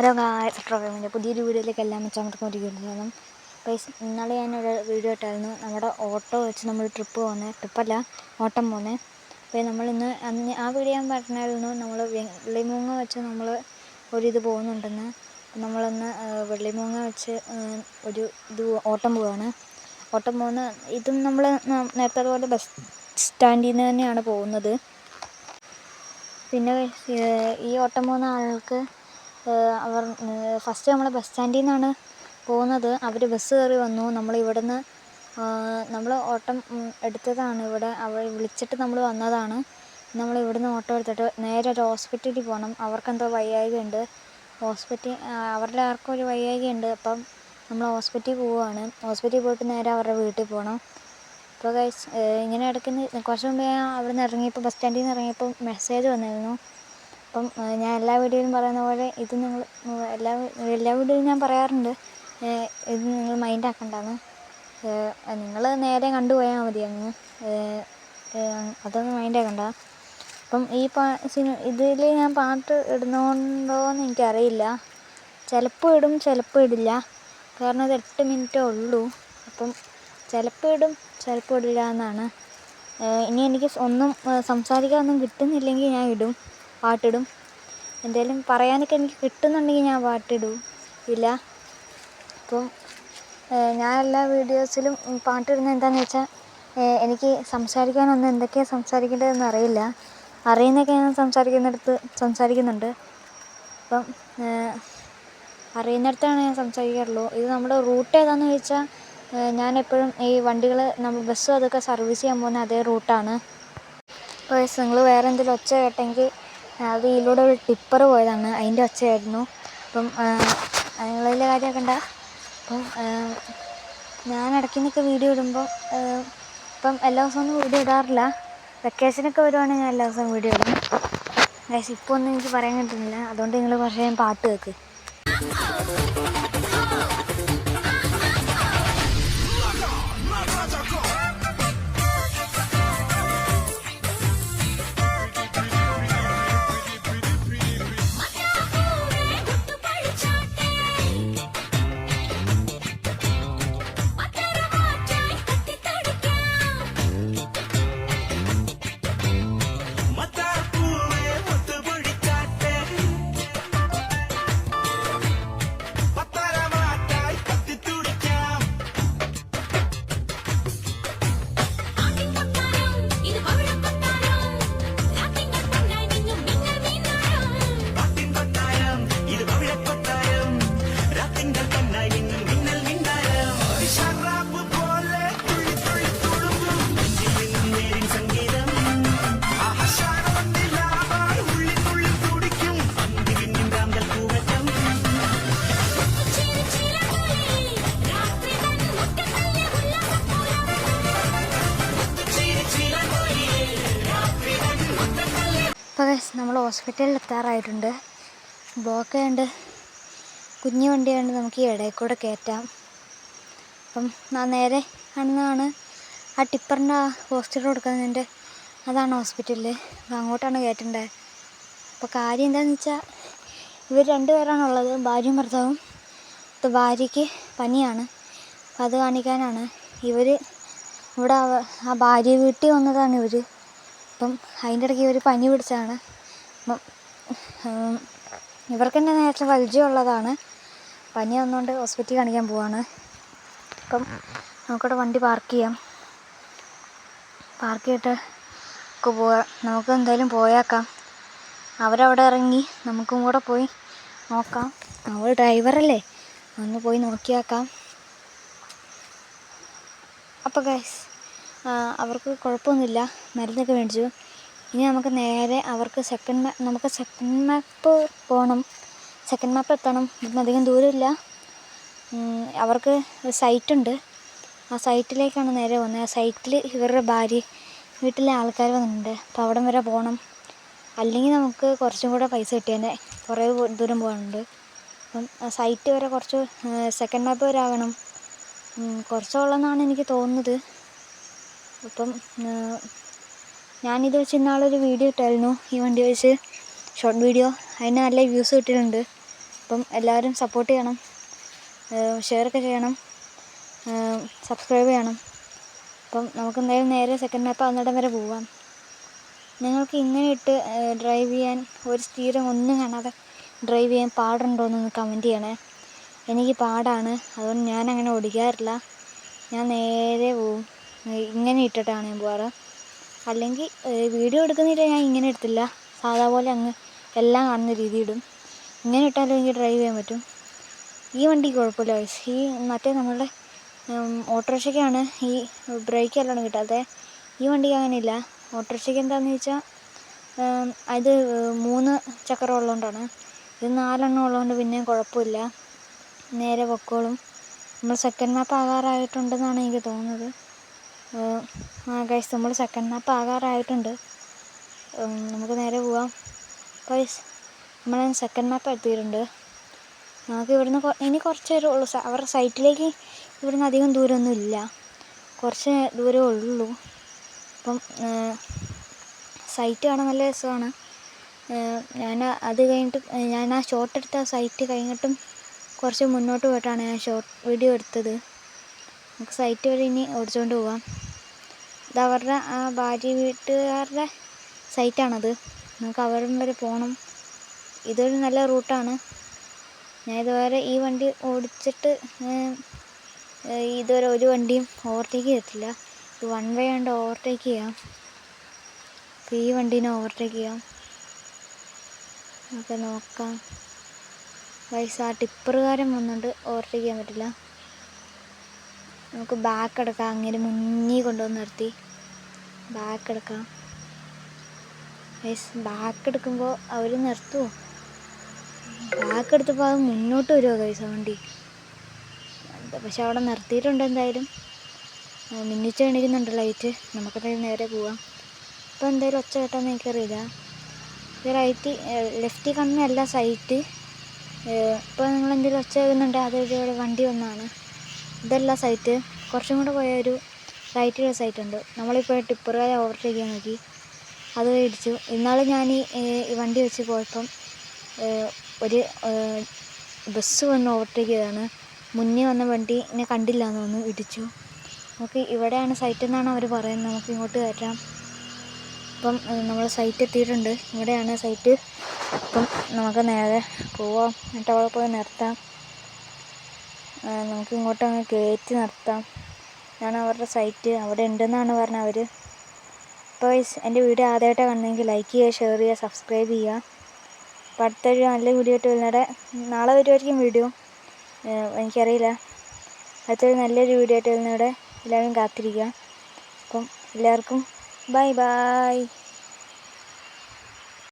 Hello guys പ്രോഗ്രാമിന്റെ പുതിയൊരു വീഡിയോയിലേക്ക് എല്ലാം വെച്ചാൽ ഒരു വീഡിയോ ഗൈസ് ഇന്നലെ ഞാനൊരു വീഡിയോ ഇട്ടായിരുന്നു. നമ്മുടെ ഓട്ടോ വെച്ച് നമ്മൾ ട്രിപ്പ് പോകുന്നത് ട്രിപ്പല്ല ഓട്ടം പോകുന്നത് അപ്പോൾ നമ്മളിന്ന് അന്ന് ആ വീഡിയോ ഞാൻ പറഞ്ഞായിരുന്നു. നമ്മൾ വെള്ളിമൂങ്ങ വെച്ച് നമ്മൾ ഒരിത് പോകുന്നുണ്ടെന്ന്. നമ്മളിന്ന് വെള്ളിമൂങ്ങ വെച്ച് ഒരു ഇത് ഓട്ടം പോവാണ്. ഓട്ടം പോകുന്ന ഇതും നമ്മൾ നേരത്തെ പോലെ ബസ് സ്റ്റാൻഡിൽ നിന്ന് തന്നെയാണ് പോകുന്നത്. പിന്നെ ഈ ഓട്ടം പോകുന്ന ആൾക്ക് അവർ ഫസ്റ്റ് നമ്മൾ ബസ് സ്റ്റാൻഡിൽ നിന്നാണ് പോകുന്നത് അവർ ബസ് കയറി വന്നു. നമ്മൾ ഇവിടെ നിന്ന് നമ്മൾ ഓട്ടം എടുത്തതാണ്. ഇവിടെ അവർ വിളിച്ചിട്ട് നമ്മൾ വന്നതാണ്. നമ്മൾ ഇവിടുന്ന് ഓട്ടോ എടുത്തിട്ട് നേരെ ഒരു ഹോസ്പിറ്റലിൽ പോകണം അവർക്കെന്തോ വയ്യായ്കയുണ്ട് ഹോസ്പിറ്റൽ അവരുടെ ആർക്കും ഒരു വയ്യായ്കയുണ്ട് അപ്പം നമ്മൾ ഹോസ്പിറ്റലിൽ പോവുകയാണ് ഹോസ്പിറ്റലിൽ പോയിട്ട് നേരെ അവരുടെ വീട്ടിൽ പോകണം അപ്പോൾ ഇങ്ങനെ ഇടയ്ക്ക് കുറച്ച് മുമ്പ് അവിടെ നിന്ന് ഇറങ്ങിയപ്പോൾ ബസ് സ്റ്റാൻഡിൽ നിന്ന് ഇറങ്ങിയപ്പോൾ മെസ്സേജ് വന്നിരുന്നു. അപ്പം ഞാൻ എല്ലാ വീഡിയോയിലും പറയുന്ന പോലെ ഇത് നിങ്ങൾ എല്ലാ എല്ലാ വീഡിയോയിലും ഞാൻ പറയാറുണ്ട് ഇത് നിങ്ങൾ മൈൻഡ് ആക്കണ്ടെന്ന്. നിങ്ങൾ നേരെ കണ്ടു പോയാൽ മതി അങ്ങ്. അതൊന്നും മൈൻഡ് ആക്കണ്ട. അപ്പം ഈ പാ സിനിമ ഇതിൽ ഞാൻ പാട്ട് ഇടുന്നുണ്ടോയെന്ന് എനിക്കറിയില്ല. ചിലപ്പോൾ ഇടും ചിലപ്പോൾ ഇടില്ല. കാരണം ഇത് എട്ട് മിനിറ്റേ ഉള്ളൂ. അപ്പം ചിലപ്പോൾ ഇടും ചിലപ്പോൾ ഇടില്ല എന്നാണ്. ഇനി എനിക്ക് ഒന്നും സംസാരിക്കാനൊന്നും കിട്ടുന്നില്ലെങ്കിൽ ഞാൻ ഇടും. പാട്ടിടും. എന്തെങ്കിലും പറയാനൊക്കെ എനിക്ക് കിട്ടുന്നുണ്ടെങ്കിൽ ഞാൻ പാട്ടിടും. ഇല്ല. അപ്പം ഞാൻ എല്ലാ വീഡിയോസിലും പാട്ടിടുന്നത് എന്താണെന്ന് വെച്ചാൽ എനിക്ക് സംസാരിക്കാനൊന്നും എന്തൊക്കെയാണ് സംസാരിക്കേണ്ടതെന്ന് അറിയില്ല. അറിയുന്നൊക്കെ ഞാൻ സംസാരിക്കുന്നിടത്ത് സംസാരിക്കുന്നുണ്ട്. അപ്പം അറിയുന്നിടത്താണ് ഞാൻ സംസാരിക്കാറുള്ളൂ. ഇത് നമ്മുടെ റൂട്ട് ഏതാണെന്ന് ചോദിച്ചാൽ ഞാൻ എപ്പോഴും ഈ വണ്ടികൾ നമ്മൾ ബസ്സും അതൊക്കെ സർവീസ് ചെയ്യാൻ പോകുന്ന അതേ റൂട്ടാണ്. അപ്പോൾ നിങ്ങൾ വേറെ എന്തെങ്കിലും ഒച്ച കേട്ടെങ്കിൽ ഇതിലൂടെ ഒരു ടിപ്പർ പോയതാണ്. അതിന്റെ ഒച്ചയായിരുന്നു. അപ്പം നിങ്ങളതിലെ കാര്യമാക്കണ്ട അപ്പം ഞാൻ ഇടയ്ക്ക് നിന്നൊക്കെ വീഡിയോ ഇടുമ്പോൾ ഇപ്പം എല്ലാ ദിവസമൊന്നും വീഡിയോ ഇടാറില്ല. വെക്കേഷനൊക്കെ വരുവാണെങ്കിൽ ഞാൻ എല്ലാ ദിവസവും വീഡിയോ ഇടും. ഇപ്പോൾ ഒന്നും എനിക്ക് പറയാൻ കിട്ടുന്നില്ല അതുകൊണ്ട് നിങ്ങൾ കുറച്ച് പാട്ട് കേൾക്ക് അപ്പോൾ നമ്മൾ ഹോസ്പിറ്റലിൽ എത്താറായിട്ടുണ്ട്. ബ്ലോക്ക് ആയതുകൊണ്ട് കുഞ്ഞു വണ്ടിയായതുകൊണ്ട് നമുക്ക് ഈ ഇടയിൽ കൂടെ കയറ്റാം. അപ്പം ഞാൻ നേരെ കാണുന്നതാണ് ആ ടിപ്പറിന്റെ ആ ഹോസ്പിറ്റൽ കൊടുക്കുന്നതിന്റെ അതാണ് ഹോസ്പിറ്റലിൽ. അപ്പം അങ്ങോട്ടാണ് കയറ്റേണ്ടത് അപ്പോൾ കാര്യം എന്താണെന്ന് വെച്ചാൽ ഇവർ രണ്ടുപേരാണുള്ളത് ഭാര്യയും ഭർത്താവും. അപ്പോൾ ഭാര്യയ്ക്ക് പനിയാണ്. അപ്പം അത് കാണിക്കാനാണ്. ഇവർ ഇവിടെ ആ ഭാര്യ വീട്ടിൽ വന്നതാണ് ഇവർ അപ്പം അതിന്റെ ഇടയ്ക്ക് ഇവർ പനി പിടിച്ചാണ് അപ്പം ഇവർക്ക് തന്നെ നേരത്തെ പരിചയമുള്ളതാണ് പനി വന്നുകൊണ്ട് ഹോസ്പിറ്റലിൽ കാണിക്കാൻ പോവാണ്. അപ്പം നമുക്കിവിടെ വണ്ടി പാർക്ക് ചെയ്യാം. പാർക്ക് ചെയ്തിട്ട് നമുക്ക് പോവാം. നമുക്ക് എന്തായാലും പോയേക്കാം. അവരവിടെ ഇറങ്ങി നമുക്കും കൂടെ പോയി നോക്കാം. അവൾ ഡ്രൈവറല്ലേ? ഒന്ന് പോയി നോക്കിയേക്കാം. അപ്പോൾ ഗൈസ് അവർക്ക് കുഴപ്പമൊന്നുമില്ല. മരുന്നൊക്കെ മേടിച്ചു. ഇനി നമുക്ക് നേരെ അവർക്ക് സെക്കൻഡ് മാപ്പ് നമുക്ക് സെക്കൻഡ് മാപ്പ് പോകണം സെക്കൻഡ് മാപ്പ് എത്തണം. ഇവിടുന്ന് അധികം ദൂരമില്ല. അവർക്ക് സൈറ്റുണ്ട് ആ സൈറ്റിലേക്കാണ് നേരെ പോകുന്നത്. ആ സൈറ്റിൽ ഇവരുടെ ഭാര്യ വീട്ടിലെ ആൾക്കാർ വന്നിട്ടുണ്ട്. അപ്പോൾ അവിടം വരെ പോകണം അല്ലെങ്കിൽ നമുക്ക് കുറച്ചും കൂടെ പൈസ കിട്ടിയേനെ. കുറേ ദൂരം പോകാനുണ്ട്. അപ്പം സൈറ്റ് വരെ കുറച്ച് സെക്കൻഡ് മാപ്പ് വരെ ആകണം. കുറച്ചുള്ളതെന്നാണ് എനിക്ക് തോന്നുന്നത്. അപ്പം ഞാനിത് വെച്ച് ഇന്നാളൊരു വീഡിയോ ഇട്ടായിരുന്നു. ഈ വണ്ടി വെച്ച് ഷോർട്ട് വീഡിയോ അതിന് നല്ല വ്യൂസ് കിട്ടിയിട്ടുണ്ട്. അപ്പം എല്ലാവരും സപ്പോർട്ട് ചെയ്യണം. ഷെയറൊക്കെ ചെയ്യണം. സബ്സ്ക്രൈബ് ചെയ്യണം. അപ്പം നമുക്ക് എന്തായാലും നേരെ സെക്കൻഡ് മാപ്പ് അന്നിടം വരെ പോവാം. നിങ്ങൾക്ക് ഇങ്ങനെ ഇട്ട് ഡ്രൈവ് ചെയ്യാൻ ഒരു സ്ഥിരം ഒന്നും കാണാതെ ഡ്രൈവ് ചെയ്യാൻ പാടുണ്ടോ എന്നൊന്ന് കമന്റ് ചെയ്യണേ. എനിക്ക് പാടാണ്. അതുകൊണ്ട് ഞാൻ അങ്ങനെ ഓടിക്കാറില്ല. ഞാൻ നേരെ പോവും. ഇങ്ങനെ ഇട്ടിട്ടാണ് ഞാൻ പോകാറ് അല്ലെങ്കിൽ വീഡിയോ എടുക്കുന്നില്ല ഞാൻ ഇങ്ങനെ എടുത്തില്ല. സാധാ പോലെ അങ്ങ് എല്ലാം കാണുന്ന രീതി ഇടും ഇങ്ങനെ ഇട്ടാലും എനിക്ക് ഡ്രൈവ് ചെയ്യാൻ പറ്റും. ഈ വണ്ടി കുഴപ്പമില്ല guys. ഈ മറ്റേ നമ്മളുടെ ഓട്ടോറിക്ഷയ്ക്കാണ് ഈ ബ്രേക്ക് എല്ലാം കിട്ടാത്തത് ഈ വണ്ടിക്ക് അങ്ങനെയില്ല. ഓട്ടോറിക്ഷയ്ക്ക് എന്താണെന്ന് ചോദിച്ചാൽ അത് മൂന്ന് ചക്രം ഉള്ളതുകൊണ്ടാണ് ഇത് നാലെണ്ണം ഉള്ളതുകൊണ്ട് പിന്നെയും കുഴപ്പമില്ല. നേരെ പൊക്കോളും. നമ്മൾ സെക്കൻഡ് മാപ്പ് ആകാറായിട്ടുണ്ടെന്നാണ് എനിക്ക് തോന്നുന്നത്. ആ ഗൈസ് നമ്മൾ സെക്കൻഡ് മാപ്പ് ആകാറായിട്ടുണ്ട്. നമുക്ക് നേരെ പോവാം. ഗൈസ് നമ്മൾ സെക്കൻഡ് മാപ്പ് എത്തിയിട്ടുണ്ട്. നമുക്ക് ഇവിടുന്ന് ഇനി കുറച്ച് ഉള്ളൂ. അവരുടെ സൈറ്റിലേക്ക് ഇവിടുന്ന് അധികം ദൂരമൊന്നും ഇല്ല. കുറച്ച് ദൂരമേ ഉള്ളൂ. അപ്പം സൈറ്റ് കാണാൻ നല്ല രസമാണ്. ഞാൻ അത് കഴിഞ്ഞിട്ട് ഞാൻ ആ ഷോട്ട് എടുത്ത സൈറ്റ് കഴിഞ്ഞിട്ടും കുറച്ച് മുന്നോട്ട് പോയിട്ടാണ് ഞാൻ ഷോർട്ട് വീഡിയോ എടുത്തത്. നമുക്ക് സൈറ്റ് വരെ ഇനി ഓടിച്ചുകൊണ്ട് പോവാം. ഇത് അവരുടെ ആ ഭാര്യ വീട്ടുകാരുടെ സൈറ്റാണത്. നമുക്ക് അവിടം വരെ പോകണം ഇതൊരു നല്ല റൂട്ടാണ്. ഞാൻ ഇതുവരെ ഈ വണ്ടി ഓടിച്ചിട്ട് ഇതുവരെ ഒരു വണ്ടിയും ഓവർടേക്ക് ചെയ്തിട്ടില്ല. ഇത് വൺ വേ ഉണ്ട് ഓവർടേക്ക് ചെയ്യാം. അപ്പോൾ ഈ വണ്ടീനെ ഓവർടേക്ക് ചെയ്യാം. നമുക്ക് നോക്കാം. പൈസ ആ ടിപ്പറുകാരൻ വന്നുകൊണ്ട് ഓവർടേക്ക് ചെയ്യാൻ പറ്റില്ല. നമുക്ക് ബാക്ക് എടുക്കാം. അങ്ങനെ മുന്നിൽ കൊണ്ടുവന്ന് നിർത്തി. ബാക്ക് എടുക്കാം. ബാക്ക് എടുക്കുമ്പോൾ അവർ നിർത്തുമോ ബാക്ക് എടുത്തപ്പോൾ അത് മുന്നോട്ട് വരുമോ കൈസ വണ്ടി? പക്ഷെ അവിടെ നിർത്തിയിട്ടുണ്ട് എന്തായാലും. മിന്നിച്ച് കാണിക്കുന്നുണ്ട് ലൈറ്റ് നമുക്കെന്തായാലും നേരെ പോവാം. ഇപ്പോൾ എന്തായാലും ഒച്ച കേട്ടാന്ന് എനിക്കറിയില്ല. ഇത് റൈറ്റ് ലെഫ്റ്റിൽ കണ്ണല്ല സൈറ്റ് ഇപ്പോൾ നിങ്ങൾ എന്തെങ്കിലും ഒച്ച കേൾക്കുന്നുണ്ട് അതൊരു വണ്ടി വന്നാണ്. ഇതല്ല സൈറ്റ് കുറച്ചും കൂടെ പോയ ഒരു റൈറ്റിലുള്ള സൈറ്റ് ഉണ്ട്. നമ്മളിപ്പോൾ ടിപ്പറുകാരെ ഓവർടേക്ക് ചെയ്യാൻ നോക്കി. അത് ഇടിച്ചു ഇന്നാൾ ഞാൻ ഈ വണ്ടി വെച്ച് പോയപ്പം ഒരു ബസ് വന്ന് ഓവർടേക്ക് ചെയ്തതാണ്. മുന്നേ വന്ന വണ്ടി എന്നെ കണ്ടില്ല എന്ന് തോന്നുന്നു ഇടിച്ചു. നമുക്ക് ഇവിടെയാണ് സൈറ്റ് എന്നാണ് അവർ പറയുന്നത്. നമുക്ക് ഇങ്ങോട്ട് കയറ്റാം. ഇപ്പം നമ്മൾ സൈറ്റ് എത്തിയിട്ടുണ്ട്. ഇവിടെയാണ് സൈറ്റ് അപ്പം നമുക്ക് നേരെ പോവാം. എന്നിട്ട് അവിടെ പോയി നിർത്താം. നമുക്ക് ഇങ്ങോട്ട് അങ്ങ് കയറ്റി നിർത്താം. ഇതാണ് അവരുടെ സൈറ്റ്. അവിടെ ഉണ്ടെന്നാണ് പറഞ്ഞത് അവർ അപ്പോൾ എന്റെ വീഡിയോ ആദ്യമായിട്ടാണ് കാണുന്നതെങ്കിൽ ലൈക്ക് ചെയ്യുക ഷെയർ ചെയ്യുക സബ്സ്ക്രൈബ് ചെയ്യുക. അപ്പോൾ അടുത്തൊരു നല്ല വീഡിയോ ആയിട്ട് വരുന്നവിടെ നാളെ വരുമായിരിക്കും വീഡിയോ എനിക്കറിയില്ല. അടുത്തൊരു നല്ലൊരു വീഡിയോ ആയിട്ട് വരുന്നവിടെ എല്ലാവരും കാത്തിരിക്കുക. അപ്പം എല്ലാവർക്കും ബൈ ബൈ